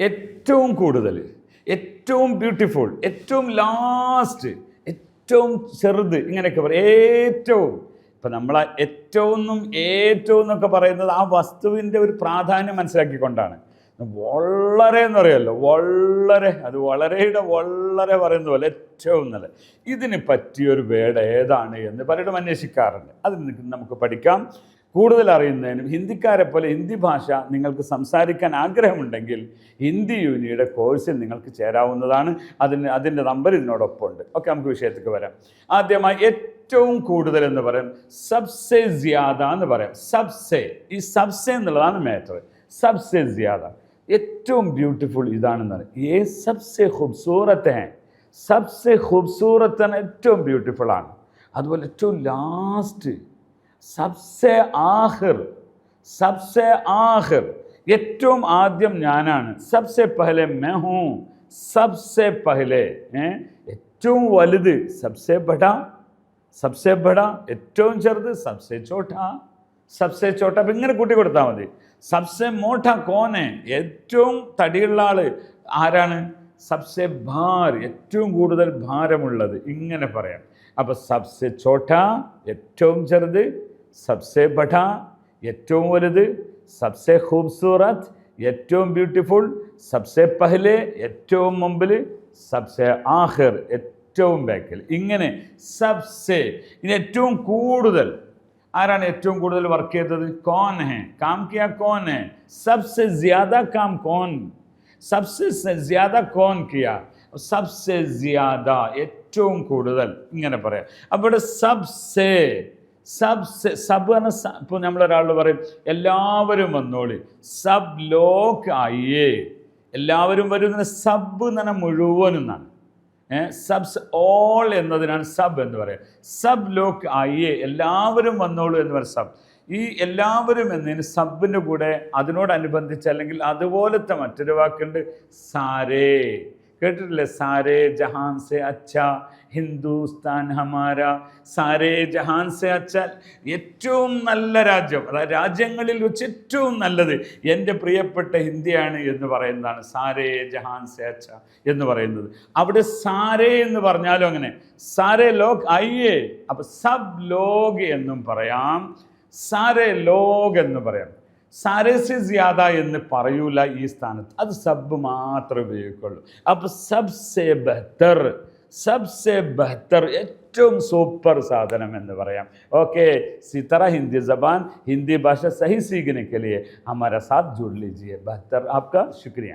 ഏറ്റവും കൂടുതൽ ഏറ്റവും ബ്യൂട്ടിഫുൾ ഏറ്റവും ലാസ്റ്റ് ഏറ്റവും ചെറുത് ഇങ്ങനെയൊക്കെ പറയും. ഏറ്റവും ഇപ്പം നമ്മൾ ഏറ്റവും എന്നും ഏറ്റവും എന്നൊക്കെ പറയുന്നത് ആ വസ്തുവിന്റെ ഒരു പ്രാധാന്യം മനസ്സിലാക്കിക്കൊണ്ടാണ്. വളരെ എന്ന് പറയുമല്ലോ വളരെ അത് വളരെയുടെ വളരെ പറയുന്ന പോലെ ഏറ്റവും നല്ല ഇതിന് പറ്റിയൊരു വേർഡ് ഏതാണ് എന്ന് പലരും അന്വേഷിക്കാറുണ്ട്. അത് നമുക്ക് പഠിക്കാം. കൂടുതൽ അറിയുന്നതിനും ഹിന്ദിക്കാരെ പോലെ ഹിന്ദി ഭാഷ നിങ്ങൾക്ക് സംസാരിക്കാൻ ആഗ്രഹമുണ്ടെങ്കിൽ ഹിന്ദി യൂണിയുടെ കോഴ്സിൽ നിങ്ങൾക്ക് ചേരാവുന്നതാണ്. അതിന് അതിന്റെ നമ്പർ ഇതിനോടൊപ്പം ഉണ്ട് ഓക്കെ നമുക്ക് വിഷയത്തേക്ക് വരാം. ആദ്യമായി ഏറ്റവും കൂടുതൽ എന്ന് പറയും സബ്സെ ജ്യാദ എന്ന് പറയാം. സബ്സെ ഈ സബ്സെ എന്നുള്ളതാണ് മാറ്റർ സബ്സെ ജ്യാദ. ഏറ്റവും ബ്യൂട്ടിഫുൾ ഇതാണെന്ന് പറയും. ഏ സബ്സെ ഖൂബ്സൂറത്ത്? ഹേ സബ്സെ ഖൂബ്സൂറത്ത് ഏറ്റവും ബ്യൂട്ടിഫുൾ ആണ്. അതുപോലെ ഏറ്റവും ലാസ്റ്റ് സബ്സെ ആഹിർ സബ്സെ ആഹിർ. ഏറ്റവും ആദ്യം ഞാനാണ്. സബ്സെ പഹലെ മേ ഹൂ സബ്സെ പഹലെ? ഏറ്റവും വലുത് സബ്സെ ബഡ സബ്സെ ബഡ ഏറ്റവും ചെറുത് സബ്സെ ചോട്ട സബ്സെ ചോട്ട. അപ്പം ഇങ്ങനെ കൂട്ടി കൊടുത്താൽ മതി. സബ്സെ മോട്ട കോനെ ഏറ്റവും തടിയുള്ള ആൾ ആരാണ്? സബ്സെ ഭാർ ഏറ്റവും കൂടുതൽ ഭാരമുള്ളത്. ഇങ്ങനെ പറയാം. അപ്പോൾ സബ്സെ ചോട്ട ഏറ്റവും ചെറുത് സബ്സെ ബഠ ഏറ്റവും വലുത് സബ്സെ ഖൂബ്സൂറത്ത് ഏറ്റവും ബ്യൂട്ടിഫുൾ സബ്സെ പഹലെ ഏറ്റവും മുമ്പിൽ സബ്സെ ആഹിർ ഏറ്റവും ബാക്കിൽ. ഇങ്ങനെ സബ്സെ ഇത് ഏറ്റവും കൂടുതൽ. ആരാണ് ഏറ്റവും കൂടുതൽ വർക്ക് ചെയ്തത്? കോൻ ഹെ കാം കിയ കോൻ ഹെ? സബ്സെ ജ്യാദ കാം കോൻ? സബ്സെ ജ്യാദ കോൻ കിയ? സബ്സെ ജ്യാദ ഏറ്റവും കൂടുതൽ. ഇങ്ങനെ പറയാം. അപ്പോൾ സബ്സെ സബ് സബ് എന്ന ഇപ്പോൾ നമ്മളൊരാളോട് പറയും എല്ലാവരും വന്നോളി. സബ് ലോക് ആയേ. എല്ലാവരും വരുന്ന സബ് എന്ന് പറഞ്ഞാൽ മുഴുവൻ എന്നാണ്. സബ്സ് ഓൾ എന്നതിനാണ് സബ് എന്ന് പറയുക. സബ് ലോക്ക് ആയേ. എല്ലാവരും വന്നോളൂ എന്ന് പറയും സബ്. ഈ എല്ലാവരും എന്നതിന് സബിന്റെ കൂടെ അതിനോടനുബന്ധിച്ച് അല്ലെങ്കിൽ അതുപോലത്തെ മറ്റൊരു വാക്കുണ്ട് സാരേ. കേട്ടിട്ടില്ലേ? സാരേ ജഹാൻ സെ അച്ഛ ഹിന്ദുസ്ഥാൻ ഹമാര. സാരേ ജഹാൻ സെ അച്ഛ ഏറ്റവും നല്ല രാജ്യം. അതായത് രാജ്യങ്ങളിൽ വെച്ച് ഏറ്റവും നല്ലത് എന്റെ പ്രിയപ്പെട്ട ഹിന്ദിയാണ് എന്ന് പറയുന്നതാണ് സാരേ ജഹാൻ സെ അച്ഛ എന്ന് പറയുന്നത്. അവിടെ സാരേ എന്ന് പറഞ്ഞാലും അങ്ങനെ. സാരേ ലോക് അയ്യേ അപ്പം സബ് ലോക് എന്നും പറയാം. സാരേ ലോക് എന്ന് പറയാം. സാരസ്യ ജ്യാദ എന്ന് പറയൂല ഈ സ്ഥാനത്ത് അത് സബ് മാത്രമേ ഉപയോഗിക്കുള്ളൂ അപ്പൊ സബ്സെ ബെഹത്തർ സബ്സെ ബെഹത്തർ ഏറ്റവും സൂപ്പർ സാധനം എന്ന് പറയാം ഓക്കെ സിതറ हिंदी जबान हिंदी भाषा सही सीखने के लिए हमारा साथ जुड़ लीजिए बेहतर आपका शुक्रिया